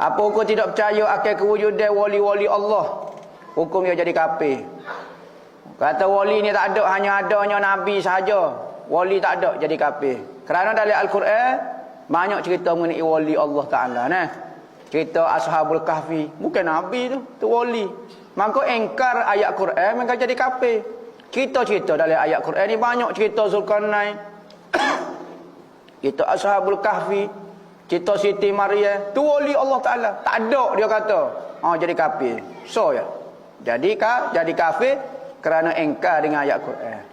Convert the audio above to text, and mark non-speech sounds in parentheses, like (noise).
Apa hukum tidak percaya akan kewujudan wali-wali Allah? Hukum dia jadi kafir. Kata wali ni tak ada, hanya adanya Nabi sahaja. Wali tak ada, jadi kafir. Kerana dalam Al-Quran, banyak cerita mengenai wali Allah Ta'ala. Nah. Cerita Ashabul Kahfi. Bukan Nabi tu, tu wali. Maka engkar ayat Quran, maka jadi kafir. Cerita-cerita dalam ayat Quran ni banyak cerita Zulkarnain. (coughs) cerita Ashabul Kahfi. Cerita Siti Maria. Tu wali Allah Ta'ala. Tak ada dia kata. Oh, jadi kafir. So ya. Jadi ka, jadi kafir kerana engkar dengan ayat Quran.